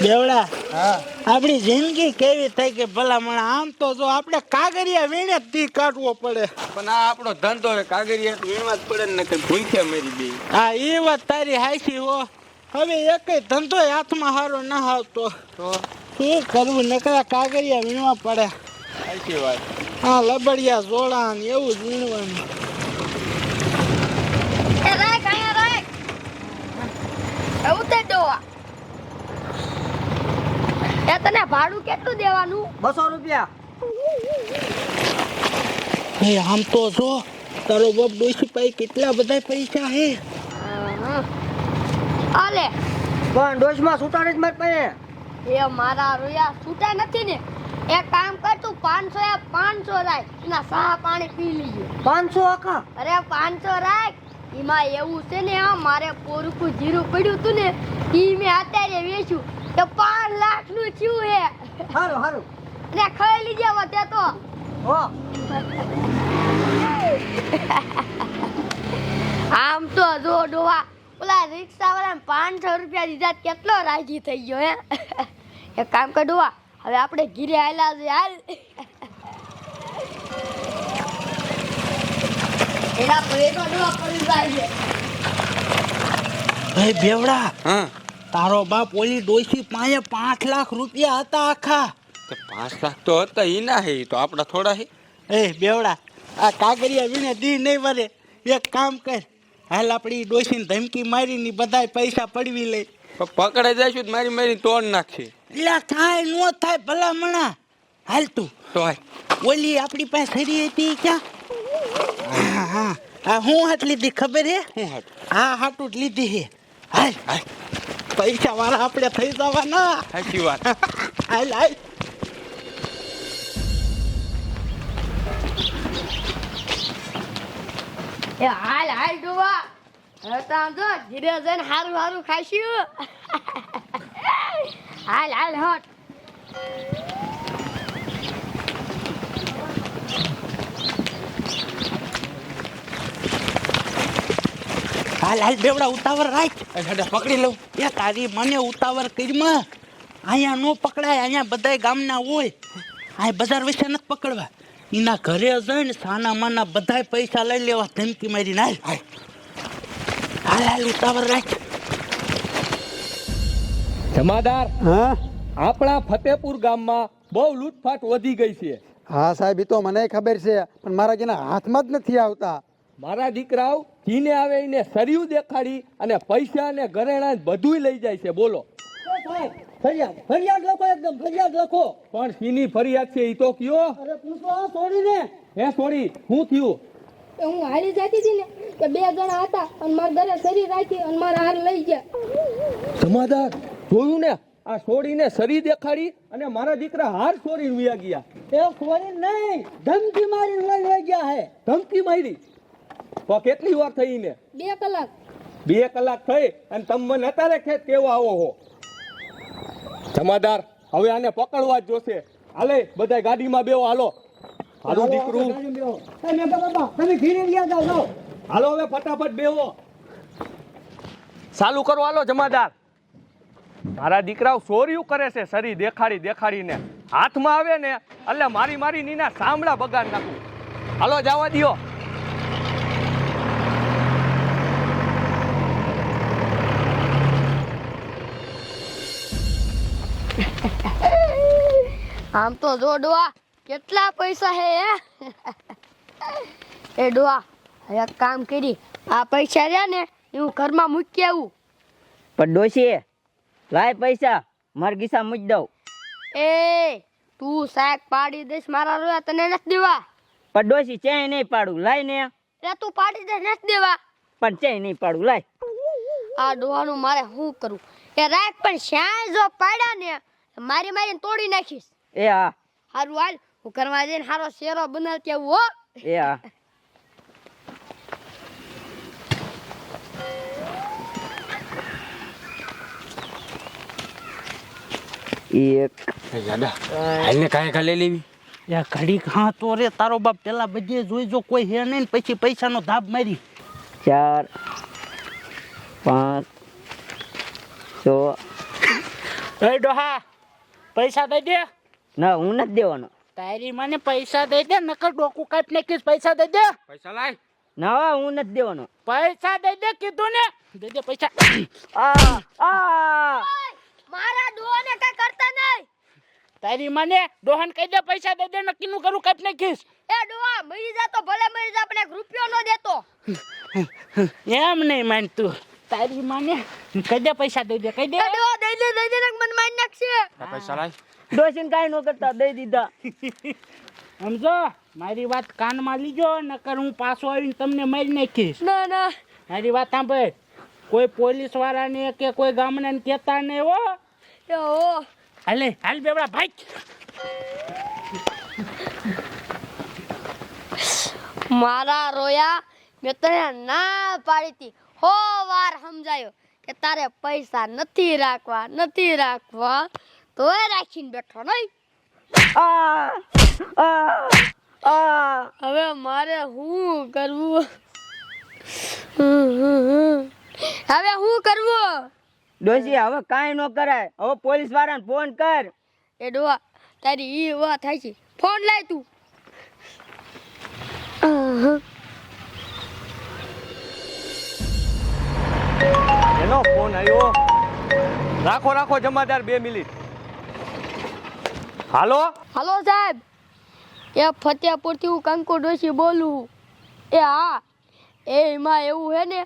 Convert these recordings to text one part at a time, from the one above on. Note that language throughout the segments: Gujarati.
બેવડા હા. આપણી જિંદગી કેવી થઈ કે ભલામણ આમ તો જો આપણે કાગરિયા વીણે જ દી કાઢવો પડે. પણ આ આપણો ધંધો કાગરિયા તો વીણવા જ પડે ને કઈ ભૂખ્યા મરી બે હા એ વાત તારી હાચી હો. હવે એક ધંધો હાથમાં હારો ના આવતો. તો? શું કરવું નકરા કાગરિયા વીણવા પડે. સાચી વાત. હા લબડિયા જોડા ને એવું જ વીણવાનું. એવું તો રાખ. એ તને ભાડું કેટલું દેવાનું? બસો રૂપિયા. એ આમ તો જો તારો બાપ ડોસી પાસે કેટલા બધા પૈસા હે? આલે. પણ ડોશમાં સુટાડી જ મારી પાસે. એ મારા રોયા છૂટા નથી ને. એક કામ કર તું પાંચસો એ પાંચસો રાખ. એના સા પાણી પી લઈએ પાંચસો આખા? અરે પાંચસો રાખ. એમાં એવું છે ને આ મારે પોરકું જીરું પડ્યું તું ને એ મેં અત્યારે વેચ્યું. તો પાંચ લાખનું થયું હે. હારું સારું ને ખાઈ લીજે વધે તો આમ તો જો ડોવા ઓલા રિક્ષા વાળા પાંચસો રૂપિયા દીધા કેટલો રાજી થઈ ગયો હે? એક કામ કર ડોવા હવે આપણે ઘીરે આવેલા છે હાલ. એના પૈસા ડોવા પડી જાય છે. ભાઈ બેવડા. હા. તારો બાપ ઓલી ડોસી પાસે પાંચ લાખ રૂપિયા હતા આખા. પાંચ લાખ તો હતા એ ના હે તો આપણા થોડા હે. એ બેવડા આ કાગરિયા વિને દી નહીં ભરે એક કામ કર હાલ આપણી ડોસીને ધમકી મારીને બધાય પૈસા પડવી લે પકડાઈ જઈશું તો મારી મારી તોડ નાખશે એટલે થાય નો થાય ભલા મણા હાલ તું. તો ઓલી આપણી પાસે ખરી હતી ક્યાં? હા હા. આ હું હાટ લીધી ખબર હે? હું હાટ હા હાટું જ લીધી હે. હાલ. હાલ. પૈસા વાળા આપણે થઈ જવાના. સાચી વાત. હાલ હાલ એ હાલ હાલ ડુવા. હવે તો આમ જો ધીરે જઈને હારું હારું ખાઈશું. હાલ હાલ હટ. હાલ હાલ બેવડા ઉતાવળ રાખ. એ પકડી લઉં. એ તારી મને ઉતાવળ કરીમાં. અહીંયા નો પકડાય અહીંયા બધાય ગામના હોય. આ બજાર વિશે નથી પકડવા. એના ઘરે જઈને સાના માના બધા પૈસા લઈ લેવા ધમકી મારી ના હાલ હાલ હાલ ઉતાવળ રાખ. જમાદાર હા? આપણા ફતેપુર ગામમાં બહુ લૂંટફાટ વધી ગઈ છે. હા સાહેબ એ તો મને ખબર છે પણ મારા જેના હાથમાં જ નથી આવતા. મારા દીકરાઓ જીને આવે એને સરિયું દેખાડી અને પૈસા ને ઘરેણા બધુંય લઈ જાય છે બોલો. ફરિયાદ ફરિયાદ લખો એકદમ ફરિયાદ લખો. પણ સીની ફરિયાદ છે એ તો કયો? અરે પૂછો છોડીને હે છોડી હું થયું? હું હારી જતી હતી ને કે બે જણા હતા અને મારા ઘરે શરીર રાખી અને મારા હાર લઈ ગયા. જમાદાર જોયું ને? આ છોડીને સરી દેખાડી અને મારા દીકરા હાર છોડીને વ્યા ગયા. એ છોડી નહીં ધમકી મારીને લઈ લઈ ગયા હે. ધમકી મારી? તો કેટલી વાર થઈ ને? બે કલાક. બે કલાક થઈ અને તમે મને અત્યારે ખેત કેવો આવો હો? જમાદાર હવે આને પકડવા જ જોશે. હાલે બધા ગાડીમાં બેવો હાલો. હાલો દીકરું. હાલો હવે ફટાફટ બેવો ચાલુ કરો હાલો જમાદાર. મારા દીકરાઓ ચોર્યું કરે છે સરી દેખાડી દેખાડીને. હાથમાં આવે ને એટલે મારી મારી નીના સાંભળા બગાડ નાખું. હાલો જવા દ્યો. આમ તો જો ડોઆ કેટલા પૈસા હે? એ ડોઆ એક કામ કરી આ પૈસા રહ્યા ને એ હું ઘરમાં મૂકી આવું. પણ ડોશી લાય પૈસા માર ગીસા મૂકી દઉં. એ તું શાક પાડી દઈશ મારા રોયા તને નથી દેવા. પણ ડોશી ચેય નહીં પાડું લાય ને. એટલે તું પાડી દઈશ નથી દેવા. પણ ચેય નહીં પાડું લાય. આ ડોહાનું મારે શું કરું એ રાખ પણ શ્યાં જો પાડ્યા ને મારી મારીને તોડી નાખીશ. એ હા હારું હાલ હું કરવા જઈને હારો શેરો બનાવતી આવું હો. એ હા એક. દાદા હાલને કાંઈ કાલે લેવી? એ ઘડીક હા તો રે તારો બાપ પેલા બધે જોઈ જો કોઈ હે નહીં ને પછી પૈસાનો ધાબ મારી. ચાર પાંચ છ. એ ડોહા પૈસા દઈ દે. ના હું નથી દેવાનો. તારી મને પૈસા દઈ દે નકર ડોકું ને નાખીશ પૈસા દઈ દે. પૈસા લાય. ના હો, નથી દેવાનો. પૈસા દઈ દે કીધું ને. દઈ દે પૈસા. આ આ. મારા ડોહાને કઈ કરતા નહીં. તારી મને ડોહન કહી દે પૈસા દઈ દે નક્કી નું કરું ને નાખીશ એ ડોહા મરી જા તો ભલે મરી જા પણ એક રૂપિયો ન દેતો. એમ નહીં માનતું. તારી માને. કહી દે પૈસા દઈ દે કહી દે. દઈ દે દઈ દે ને મને મારી નાખશે. પૈસા લાય. દોસીન કાઈ ન કરતા દઈ દીધા. સમજો? મારી વાત કાનમાં લીજો નકર હું પાછો આવીને તમને મારી નાખીશ. ના ના. મારી વાત સાંભળ. કોઈ પોલીસ વાળાને કે કોઈ ગામના ને કહેતા નહીં ઓ એ હો. હાલે હાલ બેવડા ભાઈ. મારા રોયા મેં તને ના પાડી હતી. હો વાર સમજાયો કે તારે પૈસા નથી રાખવા નથી રાખવા. તોય રાખીને બેઠો નહીં. આ આ આ. હવે મારે શું કરવું? હવે શું કરવું? ડોસી હવે કાંઈ ન કરાય. હવે પોલીસ વાળાને ફોન કર. એ ડોવા તારી ઈ વાત થાય છે ફોન લાય તું. એનો ફોન આવ્યો. રાખો રાખો જમાદાર બે મિનિટ. હાલો? હાલો સાહેબ. એ ફતેપુરથી હું કંકુ ડોશી બોલું એ હા એ એમાં એવું હે ને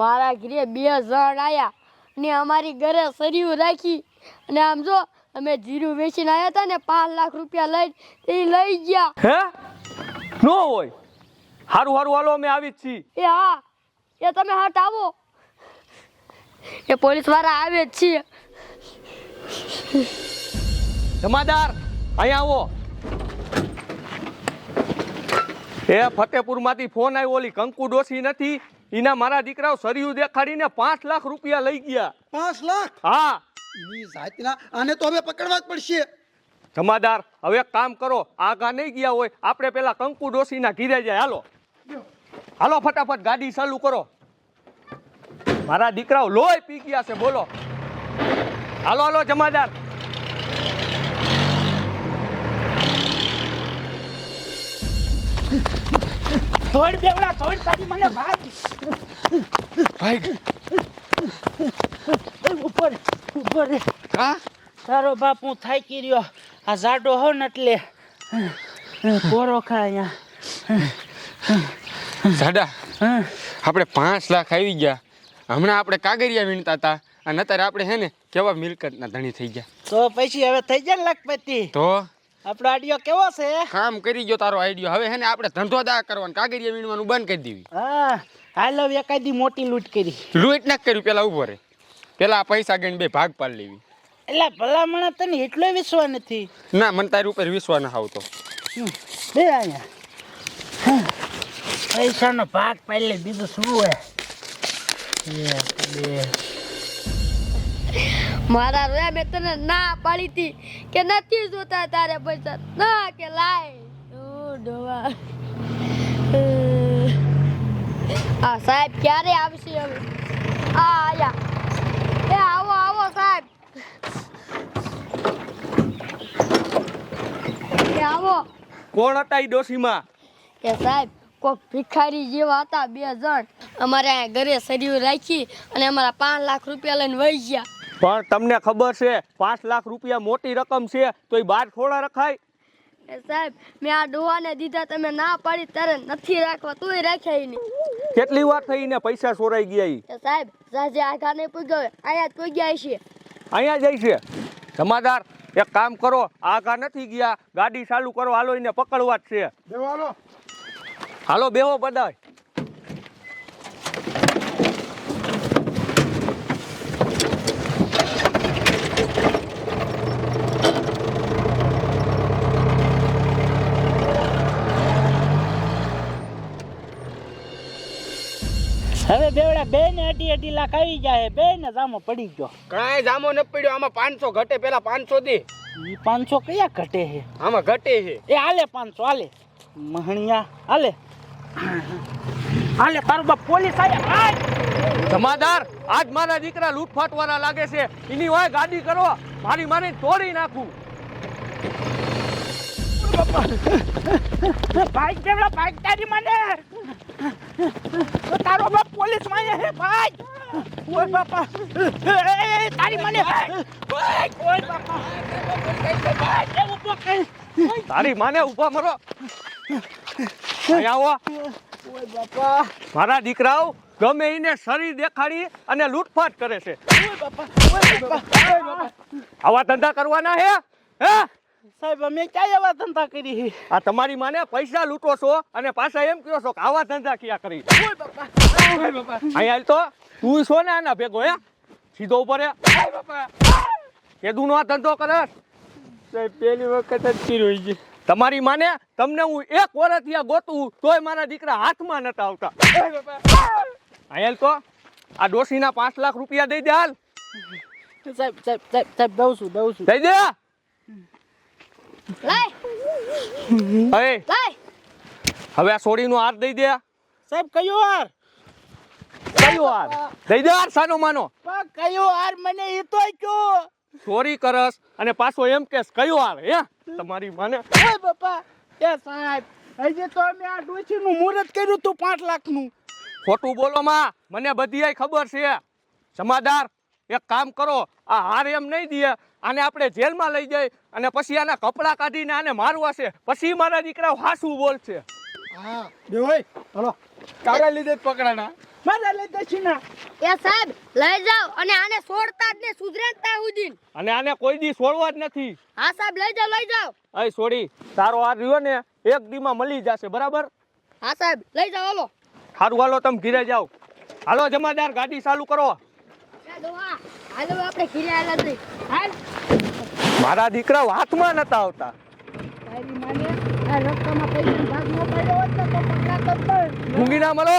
મારા ઘરે બે જણ આવ્યા ને અમારી ઘરે સરિયું રાખી. અને આમ જો અમે જીરું વેચીને આવ્યા હતા ને પાંચ લાખ રૂપિયા લઈ એ લઈ ગયા. હે? નો હોય. હારું હારું હાલો અમે આવી જ છીએ. એ હા એ તમે હાટ આવો. એ પોલીસવાળા આવે જ છે જમાદાર અહીંયા આવો. એ ફતેપુરમાંથી ફોન આવ્યો ઓલી કંકુ ડોસી નથી એના મારા દીકરાઓ સરિયું દેખાડીને પાંચ લાખ રૂપિયા લઈ ગયા. પાંચ લાખ? હા. ની જાતના આને તો હવે પકડવા જ પડશે. જમાદાર હવે એક કામ કરો આગા નહીં ગયા હોય આપણે પેલા કંકુ ડોસીના ઘીરે જાય. હાલો. હાલો ફટાફટ ગાડી ચાલુ કરો. મારા દીકરાઓ લોહી પી ગયા છે બોલો. હાલો હાલો જમાદાર. થોડ બેવડા થોડ તારી મને ભાગ ભાઈ. ઉપર ઉપર. હા? તારો બાપ હું થાકી રહ્યો. આ જાડો હો ને એટલે પોરો ખા અહીંયા. સાડા આપણે પાંચ લાખ આવી ગયા. હમણાં આપણે કાગરિયા વીણતા હતા અને અત્યારે આપણે હે ને કેવા મિલકતના ધણી થઈ ગયા. તો પછી હવે થઈ ને લખપતિ? તો? આપણો આડિયો કેવો છે? કામ કરી ગયો તારો આઈડિયો. હવે હે ને આપણે ધંધો દા કરવાનો કાગરિયા વીણવાનું બંધ કરી દેવી. હા હાલો એકાદી મોટી લૂંટ કરી. લૂંટ ના કર્યું પેલા ઊભો રે પેલા પૈસા ગણી બે ભાગ પાડી લેવી. એટલે ભલામણ તને એટલો વિશ્વાસ નથી? ના મને તારી ઉપર વિશ્વાસ ના આવતો. બે અહીંયા. પૈસાનો ભાગ પાડી લે બીજું શું હોય? એક બે. મારા રોયા મેં તને ના પાડી હતી કે નથી જોતા તારે પૈસા. ના કે લાય. ડોવા આ સાહેબ ક્યારે આવશે હવે? આ આયા. એ આવો આવો સાહેબ. એ આવો. કોણ હતા એ ડોશીમાં? કે સાહેબ કોક ભિખારી જેવા હતા બે જણ. અમારે ઘરે સરિયું રાખી અને અમારા પાંચ લાખ રૂપિયા લઈને વહી ગયા. પણ તમને ખબર છે પાંચ લાખ રૂપિયા મોટી રકમ છે તો એ બાર થોડા રખાય? સાહેબ મેં આ ડોહાને દીધા તમે ના પાડી ત્યારે નથી રાખવા તોય રાખ્યા નહીં. કેટલી વાર થઈ ને પૈસા ચોરાઈ ગયા ઈ? સાહેબ સાજે આઘા નહીં પૂગ્યો હોય અહીંયા જ પૂગ્યા છે. અહીંયા જાય છે? જમાદાર એક કામ કરો આગા નથી ગયા ગાડી ચાલુ કરો હાલો એને પકડવા જ છે. દેવાલો. હાલો બેહો બધા હવે બેવડા બે ને અઢી અઢી લાખ આવી જાય બે ને જામો પડી ગયો. કાંઈ જામો ન પડ્યો. આમાં પાંચસો ઘટે પેલા પાંચસો દે. ઈ પાંચસો કયા ઘટે છે? આમાં ઘટે છે. એ હાલે પાંચસો હાલે. મહણિયા હાલે. હાલે તારું બાપ પોલીસ આવ્યા! જમાદાર આજ મારા દીકરા લૂંટફાટ વાળા લાગે છે. એની હોય ગાડી કરો. મારી મારી તોડી નાખું. ભાઈ કેવડા ભાઈ તારી મને તારો બાપ પોલીસમાં હે ભાઈ. ઓય બાપા. એ તારી મને ઓય બાપા. ઊભો કઈ તારી માને ઊભા મરો. મારા દીકરાઓ ગમે એને શરીર દેખાડી અને લૂંટફાટ કરે છે. આવા ધંધા કરવાના હે? હે? સાહેબ અમે ક્યાં એવા ધંધા કરી આ તમારી માને પૈસા લૂંટો છો અને પાછા એમ કહો છો કે આવા ધંધા ક્યાં કરી? અહીંયા તો તું છો ને આના ભેગો હે? સીધો ઉપર હે? કે દૂનો આ ધંધો કરે? સાહેબ પહેલી વખત જ કર્યો છે. તમારી માને તમને હું એક વર્ષથી આ ગોતું તોય મારા દીકરા હાથમાં નતા આવતા. આયલ તો આ ડોશીના પાંચ લાખ રૂપિયા દઈ દે હાલ. સાહેબ સાહેબ સાહેબ સાહેબ દઉં છું દઉં છું. દઈ દે. હવે હવે આ સોડીનો હાર દઈ દે. સાહેબ કયો હાર? કયો હાર? દઈ દે હાર સાનો માનો. પણ કયો હાર મને એ તો કયો ચોરી કરસ અને પાછો એમ કેસ કયો આવે હે? તમારી માને. એ બાપા એ સાહેબ હજી તો અમે આ ડોશીનું મુહૂર્ત કર્યું તું પાંચ લાખનું. ખોટું બોલો માં મને બધી ખબર છે. જમાદાર એક કામ કરો આ હાર એમ નહીં દે. આને આપણે જેલમાં લઈ જઈ અને પછી આના કપડાં કાઢીને આને મારવા છે. પછી મારા દીકરા હાસું બોલશે. હા બે ભાઈ હલો. કાગળ લીધે જ પકડાના. મારા લઈ ના એ સાહેબ લઈ જાઓ અને આને છોડતા જ ને સુધરેતા સુધી. અને આને કોઈ દી છોડવા જ નથી. હા સાહેબ લઈ જાઓ લઈ જાઓ. અહીં છોડી તારો આ રહ્યો ને એક દીમાં મળી જશે બરાબર? હા સાહેબ લઈ જાઓ હાલો. સારું હાલો તમે ઘીરે જાઓ. હાલો જમાદાર ગાડી ચાલુ કરો. એ હાલો આપણે ઘીરે આલા જઈ હાલ. મારા દીકરા હાથમાં નતા આવતા. તારી માને આ રસ્તામાં પૈસા ભાગ ન પાડ્યો હોત તો પકડાતો જ મૂંગી ના મળો.